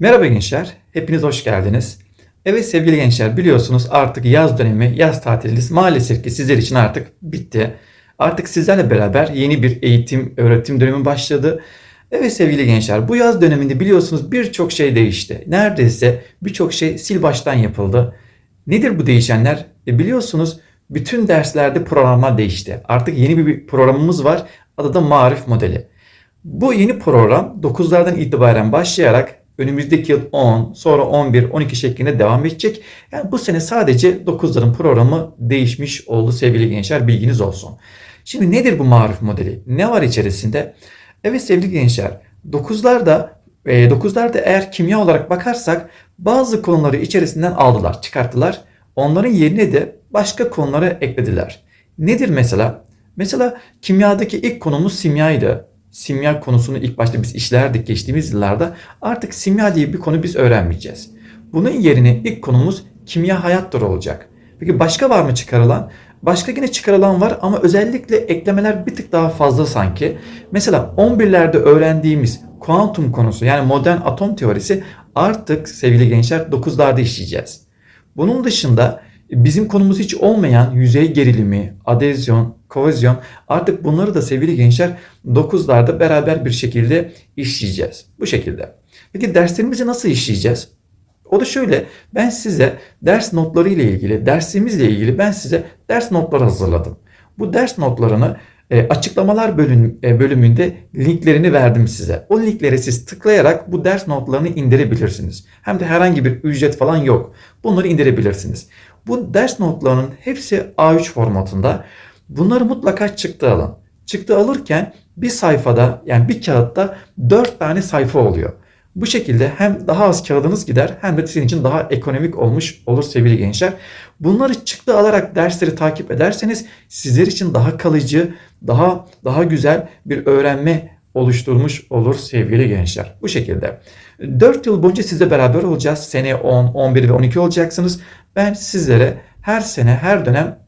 Merhaba gençler, hepiniz hoş geldiniz. Evet sevgili gençler biliyorsunuz artık yaz dönemi, yaz tatiliniz maalesef ki sizler için artık bitti. Artık sizlerle beraber yeni bir eğitim, öğretim dönemi başladı. Evet sevgili gençler bu yaz döneminde biliyorsunuz birçok şey değişti. Neredeyse birçok şey sil baştan yapıldı. Nedir bu değişenler? E biliyorsunuz bütün derslerde programlar değişti. Artık yeni bir programımız var. Adı da Marif Modeli. Bu yeni program 9'lardan itibaren başlayarak önümüzdeki yıl 10, sonra 11, 12 şeklinde devam edecek. Yani bu sene sadece 9'ların programı değişmiş oldu sevgili gençler bilginiz olsun. Şimdi nedir bu marif modeli? Ne var içerisinde? Evet sevgili gençler 9'larda e, 9'larda eğer kimya olarak bakarsak bazı konuları içerisinden aldılar, çıkarttılar. Onların yerine de başka konuları eklediler. Nedir mesela? Mesela kimyadaki ilk konumuz simyaydı simya konusunu ilk başta biz işlerdik geçtiğimiz yıllarda artık simya diye bir konu biz öğrenmeyeceğiz. Bunun yerine ilk konumuz kimya hayattır olacak. Peki başka var mı çıkarılan? Başka yine çıkarılan var ama özellikle eklemeler bir tık daha fazla sanki. Mesela 11'lerde öğrendiğimiz kuantum konusu yani modern atom teorisi artık sevgili gençler 9'larda işleyeceğiz. Bunun dışında bizim konumuz hiç olmayan yüzey gerilimi, adezyon, kovizyon artık bunları da sevgili gençler 9'larda beraber bir şekilde işleyeceğiz. Bu şekilde. Peki derslerimizi nasıl işleyeceğiz? O da şöyle ben size ders notları ile ilgili, dersimizle ilgili ben size ders notları hazırladım. Bu ders notlarını e, açıklamalar bölüm, e, bölümünde linklerini verdim size. O linklere siz tıklayarak bu ders notlarını indirebilirsiniz. Hem de herhangi bir ücret falan yok. Bunları indirebilirsiniz. Bu ders notlarının hepsi A3 formatında. Bunları mutlaka çıktı alın. Çıktı alırken bir sayfada yani bir kağıtta 4 tane sayfa oluyor. Bu şekilde hem daha az kağıdınız gider hem de sizin için daha ekonomik olmuş olur sevgili gençler. Bunları çıktı alarak dersleri takip ederseniz sizler için daha kalıcı, daha daha güzel bir öğrenme oluşturmuş olur sevgili gençler. Bu şekilde. 4 yıl boyunca sizle beraber olacağız. Sene 10, 11 ve 12 olacaksınız. Ben sizlere her sene, her dönem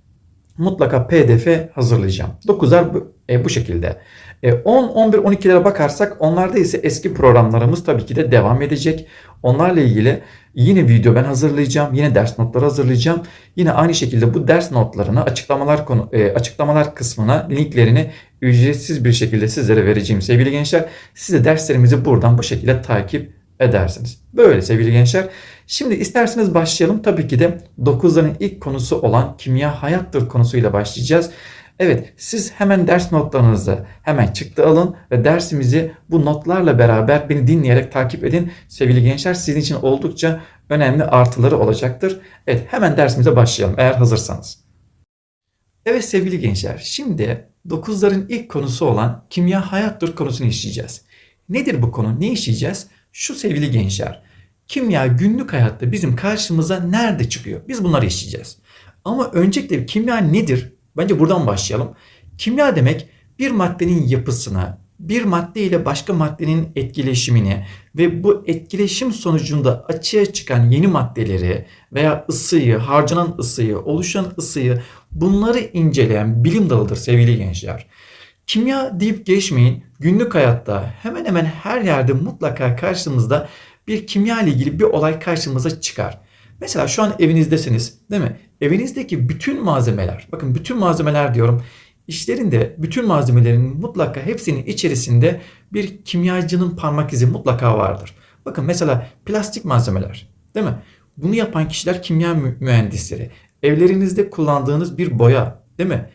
mutlaka pdf hazırlayacağım. 9'lar bu, e, bu şekilde. E, 10, 11, 12'lere bakarsak onlarda ise eski programlarımız tabii ki de devam edecek. Onlarla ilgili yine video ben hazırlayacağım. Yine ders notları hazırlayacağım. Yine aynı şekilde bu ders notlarını açıklamalar konu e, açıklamalar kısmına linklerini ücretsiz bir şekilde sizlere vereceğim sevgili gençler. Siz de derslerimizi buradan bu şekilde takip edersiniz. Böyle sevgili gençler. Şimdi isterseniz başlayalım. Tabii ki de 9'ların ilk konusu olan kimya hayattır konusuyla başlayacağız. Evet siz hemen ders notlarınızı hemen çıktı alın ve dersimizi bu notlarla beraber beni dinleyerek takip edin. Sevgili gençler sizin için oldukça önemli artıları olacaktır. Evet hemen dersimize başlayalım eğer hazırsanız. Evet sevgili gençler şimdi 9'ların ilk konusu olan kimya hayattır konusunu işleyeceğiz. Nedir bu konu? Ne işleyeceğiz? Şu sevgili gençler. Kimya günlük hayatta bizim karşımıza nerede çıkıyor? Biz bunları işleyeceğiz. Ama öncelikle kimya nedir? Bence buradan başlayalım. Kimya demek bir maddenin yapısına, bir madde ile başka maddenin etkileşimini ve bu etkileşim sonucunda açığa çıkan yeni maddeleri veya ısıyı, harcanan ısıyı, oluşan ısıyı bunları inceleyen bilim dalıdır sevgili gençler. Kimya deyip geçmeyin. Günlük hayatta hemen hemen her yerde mutlaka karşımızda bir kimya ile ilgili bir olay karşımıza çıkar. Mesela şu an evinizdesiniz değil mi? Evinizdeki bütün malzemeler, bakın bütün malzemeler diyorum. İşlerinde bütün malzemelerin mutlaka hepsinin içerisinde bir kimyacının parmak izi mutlaka vardır. Bakın mesela plastik malzemeler değil mi? Bunu yapan kişiler kimya mühendisleri. Evlerinizde kullandığınız bir boya değil mi?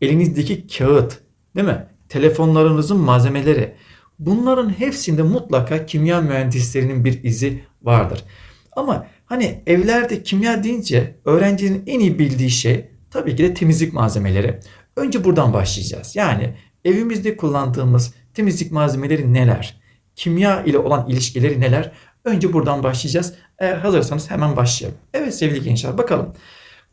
Elinizdeki kağıt değil mi? Telefonlarınızın malzemeleri. Bunların hepsinde mutlaka kimya mühendislerinin bir izi vardır. Ama hani evlerde kimya deyince öğrencinin en iyi bildiği şey tabii ki de temizlik malzemeleri. Önce buradan başlayacağız. Yani evimizde kullandığımız temizlik malzemeleri neler? Kimya ile olan ilişkileri neler? Önce buradan başlayacağız. Eğer hazırsanız hemen başlayalım. Evet sevgili gençler bakalım.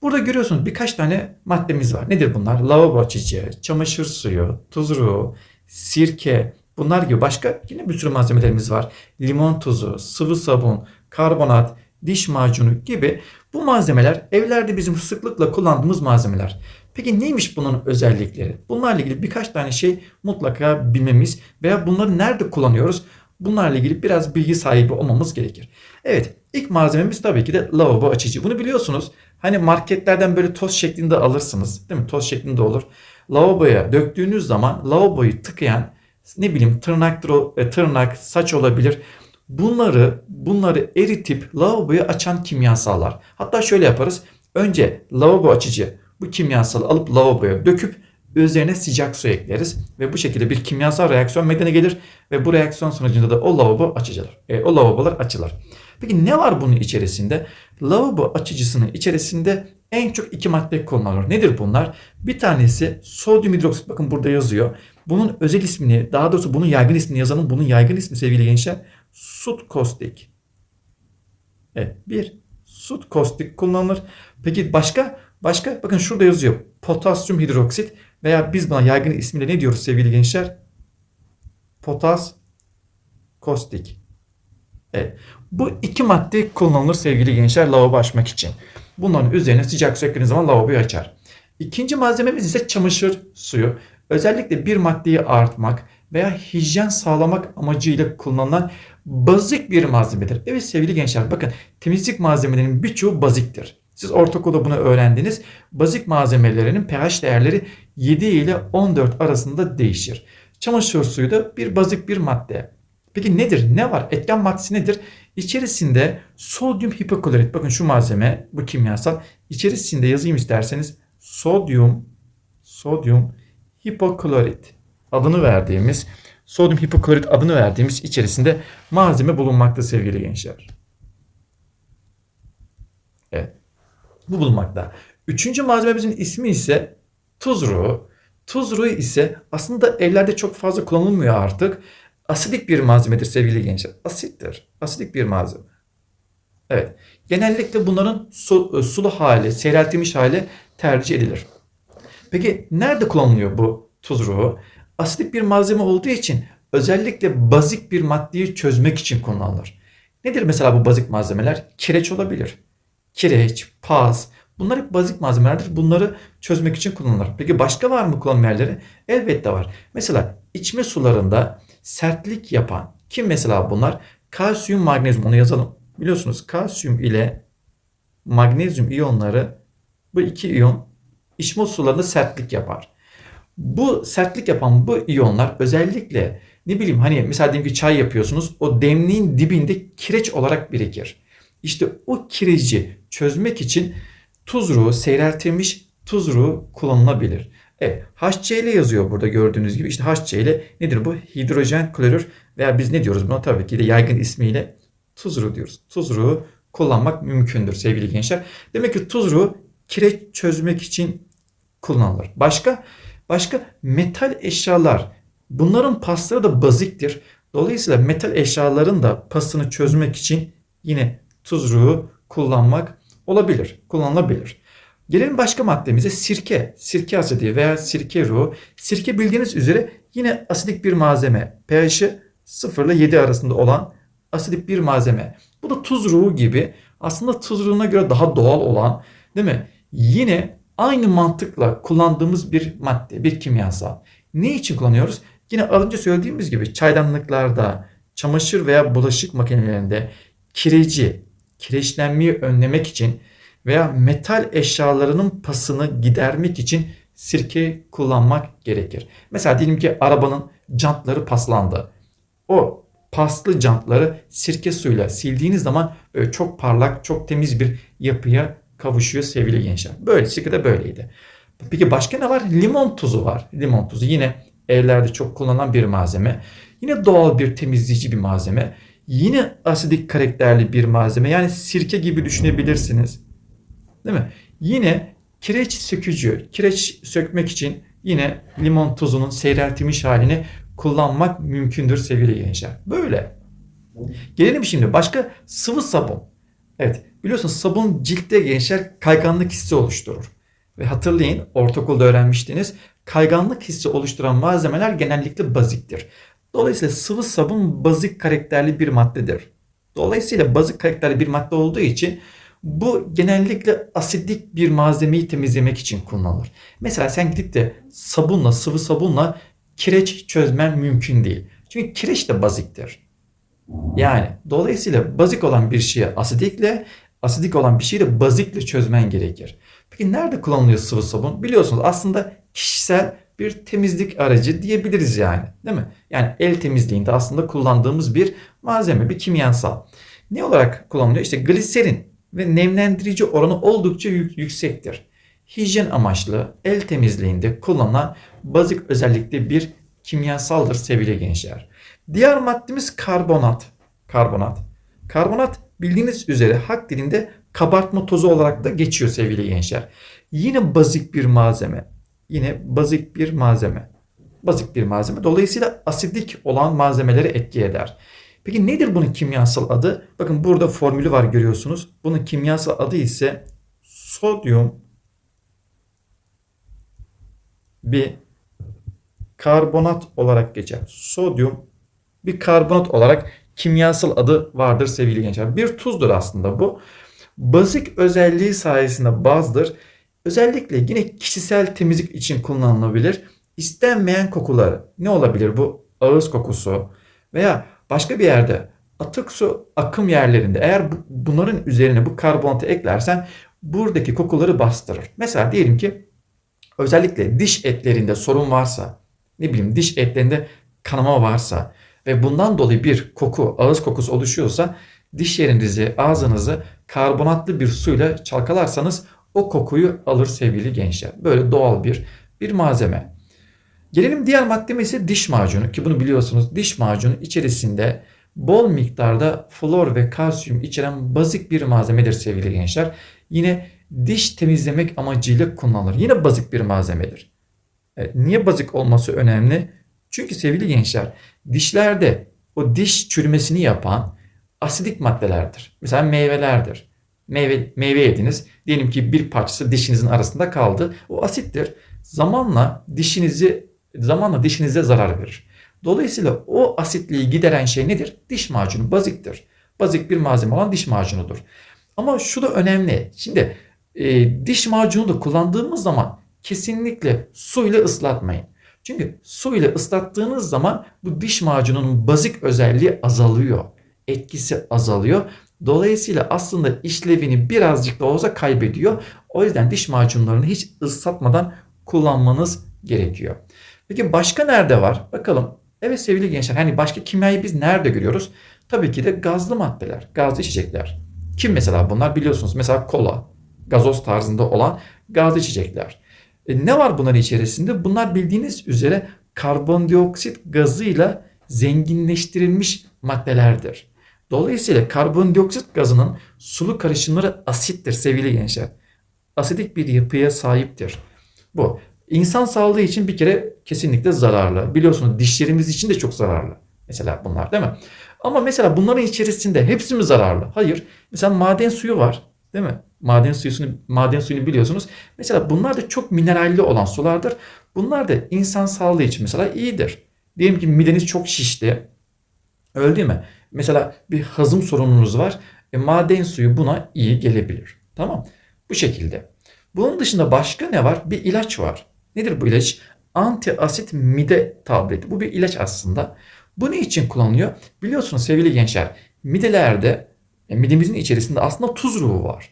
Burada görüyorsunuz birkaç tane maddemiz var. Nedir bunlar? Lavabo açıcı, çamaşır suyu, tuzruğu, sirke, bunlar gibi başka yine bir sürü malzemelerimiz var. Limon tuzu, sıvı sabun, karbonat, diş macunu gibi bu malzemeler evlerde bizim sıklıkla kullandığımız malzemeler. Peki neymiş bunun özellikleri? Bunlarla ilgili birkaç tane şey mutlaka bilmemiz veya bunları nerede kullanıyoruz? Bunlarla ilgili biraz bilgi sahibi olmamız gerekir. Evet ilk malzememiz tabii ki de lavabo açıcı. Bunu biliyorsunuz. Hani marketlerden böyle toz şeklinde alırsınız. Değil mi? Toz şeklinde olur. Lavaboya döktüğünüz zaman lavaboyu tıkayan ne bileyim tırnak, e, tırnak, saç olabilir. Bunları bunları eritip lavaboyu açan kimyasallar. Hatta şöyle yaparız. Önce lavabo açıcı bu kimyasalı alıp lavaboya döküp üzerine sıcak su ekleriz ve bu şekilde bir kimyasal reaksiyon meydana gelir ve bu reaksiyon sonucunda da o lavabo açılır. E, o lavabolar açılır. Peki ne var bunun içerisinde? Lavabo açıcısının içerisinde en çok iki madde kullanılır. Nedir bunlar? Bir tanesi sodyum hidroksit. Bakın burada yazıyor. Bunun özel ismini, daha doğrusu bunun yaygın ismini yazalım. Bunun yaygın ismi sevgili gençler sut kostik. Evet, bir sut kostik kullanılır. Peki başka? Başka? Bakın şurada yazıyor. Potasyum hidroksit veya biz buna yaygın ismiyle ne diyoruz sevgili gençler? Potas kostik. Evet. Bu iki madde kullanılır sevgili gençler lavabo açmak için. Bunların üzerine sıcak su eklediğiniz zaman lavaboyu açar. İkinci malzememiz ise çamaşır suyu. Özellikle bir maddeyi artmak veya hijyen sağlamak amacıyla kullanılan bazik bir malzemedir. Evet sevgili gençler bakın temizlik malzemelerinin birçoğu baziktir. Siz ortaokulda bunu öğrendiniz. Bazik malzemelerinin pH değerleri 7 ile 14 arasında değişir. Çamaşır suyu da bir bazik bir madde. Peki nedir? Ne var? Etken maddesi nedir? İçerisinde sodyum hipoklorit. Bakın şu malzeme, bu kimyasal. İçerisinde yazayım isterseniz sodyum sodyum hipoklorit adını verdiğimiz sodyum hipoklorit adını verdiğimiz içerisinde malzeme bulunmakta sevgili gençler. Evet. Bu bulunmakta. Üçüncü malzememizin ismi ise tuzru. Tuzru ise aslında evlerde çok fazla kullanılmıyor artık. Asidik bir malzemedir sevgili gençler. Asittir. Asidik bir malzeme. Evet. Genellikle bunların su, sulu hali, seyreltilmiş hali tercih edilir. Peki nerede kullanılıyor bu tuzru? Asidik bir malzeme olduğu için özellikle bazik bir maddeyi çözmek için kullanılır. Nedir mesela bu bazik malzemeler? Kireç olabilir. Kireç, paz, Bunlar hep bazik malzemelerdir. Bunları çözmek için kullanılır. Peki başka var mı kullanım yerleri? Elbette var. Mesela içme sularında sertlik yapan kim mesela bunlar? Kalsiyum, magnezyum onu yazalım. Biliyorsunuz kalsiyum ile magnezyum iyonları bu iki iyon içme sularında sertlik yapar. Bu sertlik yapan bu iyonlar özellikle ne bileyim hani mesela diyelim ki çay yapıyorsunuz o demliğin dibinde kireç olarak birikir. İşte o kireci çözmek için tuzruğu, seyreltilmiş tuzruğu kullanılabilir. Evet, HCl yazıyor burada gördüğünüz gibi. İşte HCl nedir bu? Hidrojen klorür veya biz ne diyoruz buna? Tabii ki de yaygın ismiyle tuzruğu diyoruz. Tuzruğu kullanmak mümkündür sevgili gençler. Demek ki tuzruğu kireç çözmek için kullanılır. Başka başka metal eşyalar. Bunların pasları da baziktir. Dolayısıyla metal eşyaların da pasını çözmek için yine tuzruğu kullanmak olabilir, kullanılabilir. Gelelim başka maddemize sirke, sirke asidi veya sirke ruhu. Sirke bildiğiniz üzere yine asidik bir malzeme. pH'i 0 ile 7 arasında olan asidik bir malzeme. Bu da tuz ruhu gibi aslında tuz ruhuna göre daha doğal olan değil mi? Yine aynı mantıkla kullandığımız bir madde, bir kimyasal. Ne için kullanıyoruz? Yine az önce söylediğimiz gibi çaydanlıklarda, çamaşır veya bulaşık makinelerinde kireci, kireçlenmeyi önlemek için veya metal eşyalarının pasını gidermek için sirke kullanmak gerekir. Mesela diyelim ki arabanın jantları paslandı. O paslı jantları sirke suyuyla sildiğiniz zaman çok parlak, çok temiz bir yapıya kavuşuyor sevgili gençler. Böyle sirke de böyleydi. Peki başka ne var? Limon tuzu var. Limon tuzu yine evlerde çok kullanılan bir malzeme. Yine doğal bir temizleyici bir malzeme. Yine asidik karakterli bir malzeme. Yani sirke gibi düşünebilirsiniz. Değil mi? Yine kireç sökücü. Kireç sökmek için yine limon tuzunun seyreltilmiş halini kullanmak mümkündür sevgili gençler. Böyle. Gelelim şimdi başka sıvı sabun. Evet biliyorsunuz sabun ciltte gençler kayganlık hissi oluşturur. Ve hatırlayın ortaokulda öğrenmiştiniz. Kayganlık hissi oluşturan malzemeler genellikle baziktir. Dolayısıyla sıvı sabun bazik karakterli bir maddedir. Dolayısıyla bazik karakterli bir madde olduğu için bu genellikle asidik bir malzemeyi temizlemek için kullanılır. Mesela sen gidip de sabunla, sıvı sabunla kireç çözmen mümkün değil. Çünkü kireç de baziktir. Yani dolayısıyla bazik olan bir şeyi asidikle, asidik olan bir şeyi de bazikle çözmen gerekir. Peki nerede kullanılıyor sıvı sabun? Biliyorsunuz aslında kişisel bir temizlik aracı diyebiliriz yani. Değil mi? Yani el temizliğinde aslında kullandığımız bir malzeme, bir kimyasal. Ne olarak kullanılıyor? İşte gliserin ve nemlendirici oranı oldukça yüksektir. Hijyen amaçlı el temizliğinde kullanılan bazik özellikle bir kimyasaldır sevgili gençler. Diğer maddemiz karbonat. Karbonat. Karbonat bildiğiniz üzere hak dilinde kabartma tozu olarak da geçiyor sevgili gençler. Yine bazik bir malzeme. Yine bazik bir malzeme. Bazik bir malzeme. Dolayısıyla asidik olan malzemeleri etki eder. Peki nedir bunun kimyasal adı? Bakın burada formülü var görüyorsunuz. Bunun kimyasal adı ise sodyum bir karbonat olarak geçer. Sodyum bir karbonat olarak kimyasal adı vardır sevgili gençler. Bir tuzdur aslında bu. Bazik özelliği sayesinde bazdır. Özellikle yine kişisel temizlik için kullanılabilir. İstenmeyen kokuları ne olabilir bu? Ağız kokusu veya başka bir yerde atık su akım yerlerinde eğer bunların üzerine bu karbonatı eklersen buradaki kokuları bastırır. Mesela diyelim ki özellikle diş etlerinde sorun varsa ne bileyim diş etlerinde kanama varsa ve bundan dolayı bir koku, ağız kokusu oluşuyorsa diş yerinizi, ağzınızı karbonatlı bir suyla çalkalarsanız o kokuyu alır sevgili gençler. Böyle doğal bir bir malzeme. Gelelim diğer maddeme ise diş macunu ki bunu biliyorsunuz diş macunu içerisinde bol miktarda flor ve kalsiyum içeren bazik bir malzemedir sevgili gençler. Yine diş temizlemek amacıyla kullanılır. Yine bazik bir malzemedir. Evet, niye bazik olması önemli? Çünkü sevgili gençler dişlerde o diş çürümesini yapan asidik maddelerdir. Mesela meyvelerdir. Meyve, meyve yediniz. Diyelim ki bir parçası dişinizin arasında kaldı. O asittir. Zamanla dişinizi zamanla dişinize zarar verir. Dolayısıyla o asitliği gideren şey nedir? Diş macunu baziktir. Bazik bir malzeme olan diş macunudur. Ama şu da önemli. Şimdi e, diş macunu da kullandığımız zaman kesinlikle suyla ıslatmayın. Çünkü su ile ıslattığınız zaman bu diş macununun bazik özelliği azalıyor. Etkisi azalıyor. Dolayısıyla aslında işlevini birazcık da olsa kaybediyor. O yüzden diş macunlarını hiç ıslatmadan kullanmanız gerekiyor. Peki başka nerede var? Bakalım. Evet sevgili gençler hani başka kimyayı biz nerede görüyoruz? Tabii ki de gazlı maddeler, gazlı içecekler. Kim mesela bunlar biliyorsunuz. Mesela kola, gazoz tarzında olan gazlı içecekler. E, ne var bunların içerisinde? Bunlar bildiğiniz üzere karbondioksit gazıyla zenginleştirilmiş maddelerdir. Dolayısıyla karbondioksit gazının sulu karışımları asittir sevgili gençler. Asidik bir yapıya sahiptir. Bu insan sağlığı için bir kere kesinlikle zararlı. Biliyorsunuz dişlerimiz için de çok zararlı. Mesela bunlar değil mi? Ama mesela bunların içerisinde hepsi mi zararlı? Hayır. Mesela maden suyu var. Değil mi? Maden suyunu maden suyunu biliyorsunuz. Mesela bunlar da çok mineralli olan sulardır. Bunlar da insan sağlığı için mesela iyidir. Diyelim ki mideniz çok şişti. Öyle değil mi? Mesela bir hazım sorununuz var. E, maden suyu buna iyi gelebilir. Tamam. Bu şekilde. Bunun dışında başka ne var? Bir ilaç var. Nedir bu ilaç? Antiasit mide tableti. Bu bir ilaç aslında. Bu ne için kullanılıyor? Biliyorsunuz sevgili gençler, midelerde, e, midemizin içerisinde aslında tuz ruhu var.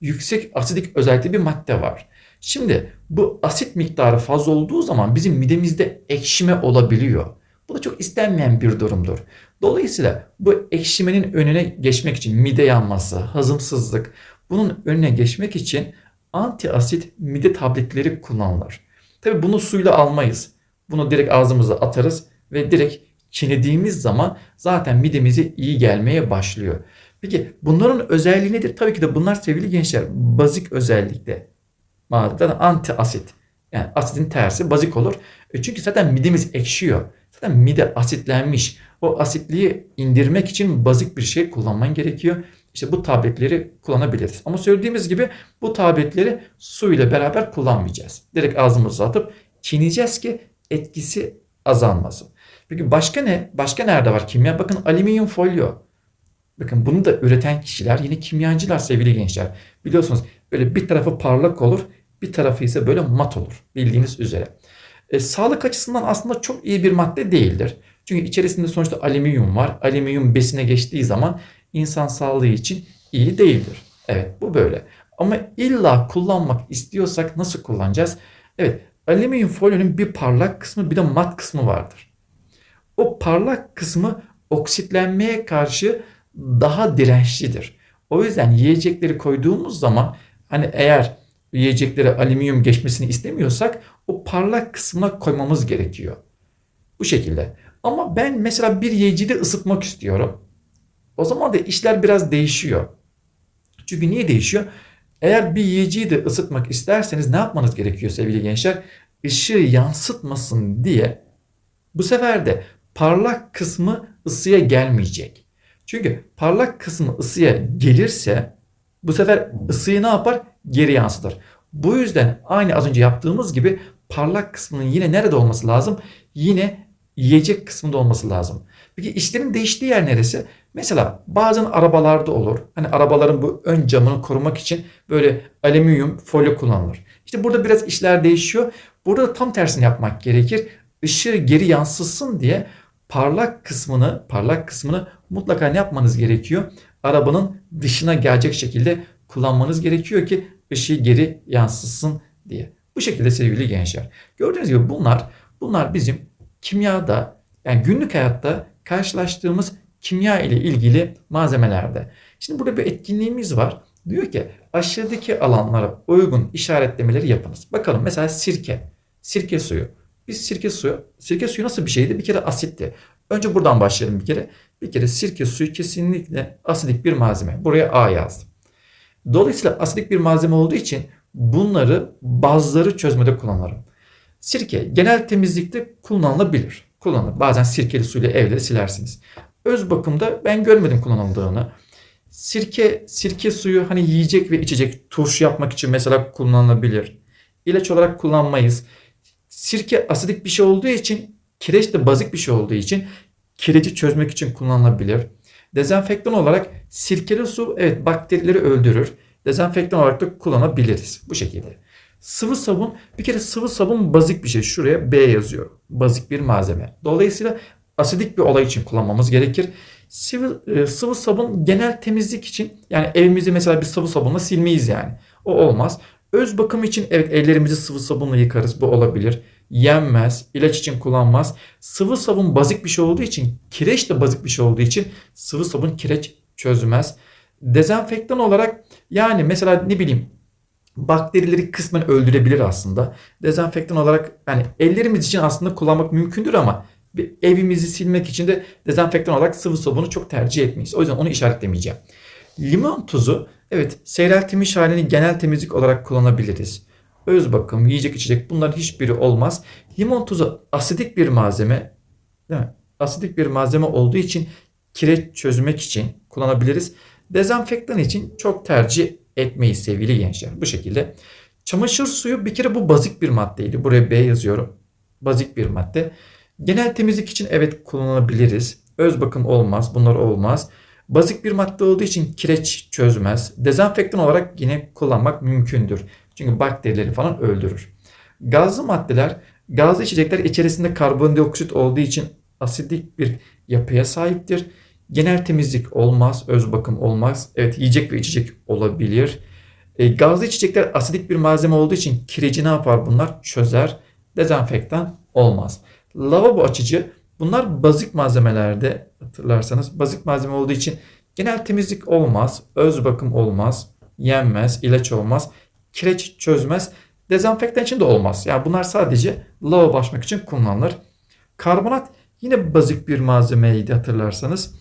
Yüksek asidik özellikle bir madde var. Şimdi bu asit miktarı fazla olduğu zaman bizim midemizde ekşime olabiliyor. Bu da çok istenmeyen bir durumdur. Dolayısıyla bu ekşimenin önüne geçmek için mide yanması, hazımsızlık bunun önüne geçmek için antiasit mide tabletleri kullanılır. Tabi bunu suyla almayız. Bunu direkt ağzımıza atarız ve direkt çiğnediğimiz zaman zaten midemize iyi gelmeye başlıyor. Peki bunların özelliği nedir? Tabii ki de bunlar sevgili gençler bazik özellikle. Madden anti asit. Yani asidin tersi bazik olur. E çünkü zaten midemiz ekşiyor. Zaten mide asitlenmiş. O asitliği indirmek için bazik bir şey kullanman gerekiyor. İşte bu tabletleri kullanabiliriz. Ama söylediğimiz gibi bu tabletleri su ile beraber kullanmayacağız. Direkt ağzımıza atıp çiğneyeceğiz ki etkisi azalmasın. Peki başka ne? Başka nerede var kimya? Bakın alüminyum folyo. Bakın bunu da üreten kişiler yine kimyacılar sevgili gençler. Biliyorsunuz böyle bir tarafı parlak olur, bir tarafı ise böyle mat olur bildiğiniz üzere. E, sağlık açısından aslında çok iyi bir madde değildir. Çünkü içerisinde sonuçta alüminyum var. Alüminyum besine geçtiği zaman insan sağlığı için iyi değildir. Evet bu böyle. Ama illa kullanmak istiyorsak nasıl kullanacağız? Evet alüminyum folyonun bir parlak kısmı bir de mat kısmı vardır. O parlak kısmı oksitlenmeye karşı daha dirençlidir. O yüzden yiyecekleri koyduğumuz zaman hani eğer yiyeceklere alüminyum geçmesini istemiyorsak o parlak kısmına koymamız gerekiyor. Bu şekilde. Ama ben mesela bir yiyeceği de ısıtmak istiyorum. O zaman da işler biraz değişiyor. Çünkü niye değişiyor? Eğer bir yiyeceği de ısıtmak isterseniz ne yapmanız gerekiyor sevgili gençler? Işığı yansıtmasın diye bu sefer de parlak kısmı ısıya gelmeyecek. Çünkü parlak kısmı ısıya gelirse bu sefer ısıyı ne yapar? Geri yansıtır. Bu yüzden aynı az önce yaptığımız gibi parlak kısmının yine nerede olması lazım? Yine yiyecek kısmında olması lazım. Peki işlerin değiştiği yer neresi? Mesela bazen arabalarda olur. Hani arabaların bu ön camını korumak için böyle alüminyum folyo kullanılır. İşte burada biraz işler değişiyor. Burada da tam tersini yapmak gerekir. Işığı geri yansıtsın diye parlak kısmını, parlak kısmını mutlaka ne yapmanız gerekiyor? Arabanın dışına gelecek şekilde kullanmanız gerekiyor ki ışığı geri yansıtsın diye. Bu şekilde sevgili gençler. Gördüğünüz gibi bunlar bunlar bizim kimyada yani günlük hayatta karşılaştığımız kimya ile ilgili malzemelerde. Şimdi burada bir etkinliğimiz var. Diyor ki aşağıdaki alanlara uygun işaretlemeleri yapınız. Bakalım mesela sirke, sirke suyu. Biz sirke suyu, sirke suyu nasıl bir şeydi? Bir kere asitti. Önce buradan başlayalım bir kere. Bir kere sirke suyu kesinlikle asidik bir malzeme. Buraya A yazdım. Dolayısıyla asidik bir malzeme olduğu için bunları bazları çözmede kullanırım. Sirke genel temizlikte kullanılabilir. Kullanılır. Bazen sirkeli suyla evde silersiniz. Öz bakımda ben görmedim kullanıldığını. Sirke, sirke suyu hani yiyecek ve içecek turşu yapmak için mesela kullanılabilir. İlaç olarak kullanmayız. Sirke asidik bir şey olduğu için kireç de bazik bir şey olduğu için kireci çözmek için kullanılabilir. Dezenfektan olarak sirkeli su evet bakterileri öldürür. Dezenfektan olarak da kullanabiliriz bu şekilde. Sıvı sabun bir kere sıvı sabun bazik bir şey. Şuraya B yazıyor. Bazik bir malzeme. Dolayısıyla asidik bir olay için kullanmamız gerekir. Sıvı, e, sıvı sabun genel temizlik için yani evimizi mesela bir sıvı sabunla silmeyiz yani. O olmaz. Öz bakım için evet ellerimizi sıvı sabunla yıkarız. Bu olabilir. Yenmez. ilaç için kullanmaz. Sıvı sabun bazik bir şey olduğu için kireç de bazik bir şey olduğu için sıvı sabun kireç çözmez. Dezenfektan olarak yani mesela ne bileyim bakterileri kısmen öldürebilir aslında. Dezenfektan olarak yani ellerimiz için aslında kullanmak mümkündür ama evimizi silmek için de dezenfektan olarak sıvı sabunu çok tercih etmeyiz. O yüzden onu işaretlemeyeceğim. Limon tuzu evet seyreltilmiş halini genel temizlik olarak kullanabiliriz. Öz bakım, yiyecek içecek bunların hiçbiri olmaz. Limon tuzu asidik bir malzeme değil mi? Asidik bir malzeme olduğu için kireç çözmek için kullanabiliriz. Dezenfektan için çok tercih etmeyiz sevgili gençler. Bu şekilde. Çamaşır suyu bir kere bu bazik bir maddeydi. Buraya B yazıyorum. Bazik bir madde. Genel temizlik için evet kullanabiliriz. Öz bakım olmaz. Bunlar olmaz. Bazik bir madde olduğu için kireç çözmez. Dezenfektan olarak yine kullanmak mümkündür. Çünkü bakterileri falan öldürür. Gazlı maddeler, gazlı içecekler içerisinde karbondioksit olduğu için asidik bir yapıya sahiptir. Genel temizlik olmaz, öz bakım olmaz. Evet yiyecek ve içecek olabilir. E, gazlı içecekler asidik bir malzeme olduğu için kireci ne yapar bunlar? Çözer. Dezenfektan olmaz. Lavabo açıcı bunlar bazik malzemelerde hatırlarsanız bazik malzeme olduğu için genel temizlik olmaz, öz bakım olmaz, yenmez, ilaç olmaz, kireç çözmez, dezenfektan için de olmaz. Yani bunlar sadece lavabo açmak için kullanılır. Karbonat yine bazik bir malzemeydi hatırlarsanız.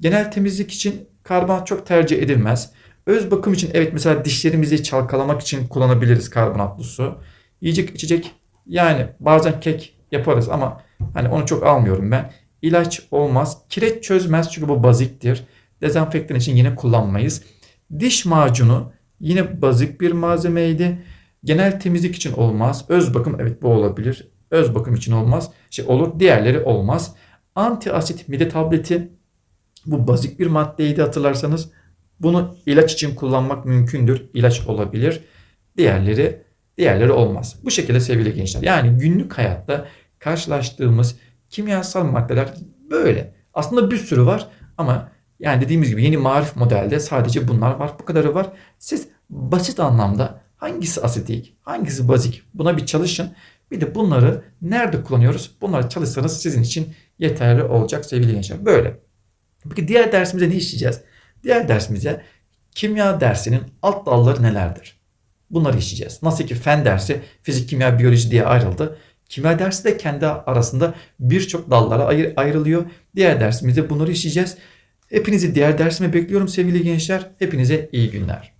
Genel temizlik için karbonat çok tercih edilmez. Öz bakım için evet mesela dişlerimizi çalkalamak için kullanabiliriz karbonatlı su. Yiyecek içecek yani bazen kek yaparız ama hani onu çok almıyorum ben. İlaç olmaz. Kireç çözmez çünkü bu baziktir. Dezenfektan için yine kullanmayız. Diş macunu yine bazik bir malzemeydi. Genel temizlik için olmaz. Öz bakım evet bu olabilir. Öz bakım için olmaz. Şey olur. Diğerleri olmaz. Anti asit mide tableti bu bazik bir maddeydi hatırlarsanız. Bunu ilaç için kullanmak mümkündür. İlaç olabilir. Diğerleri diğerleri olmaz. Bu şekilde sevgili gençler. Yani günlük hayatta karşılaştığımız kimyasal maddeler böyle. Aslında bir sürü var ama yani dediğimiz gibi yeni marif modelde sadece bunlar var. Bu kadarı var. Siz basit anlamda hangisi asidik, hangisi bazik buna bir çalışın. Bir de bunları nerede kullanıyoruz? Bunları çalışsanız sizin için yeterli olacak sevgili gençler. Böyle. Peki diğer dersimize ne işleyeceğiz? Diğer dersimize kimya dersinin alt dalları nelerdir? Bunları işleyeceğiz. Nasıl ki fen dersi fizik, kimya, biyoloji diye ayrıldı. Kimya dersi de kendi arasında birçok dallara ayır, ayrılıyor. Diğer dersimizde bunları işleyeceğiz. Hepinizi diğer dersime bekliyorum sevgili gençler. Hepinize iyi günler.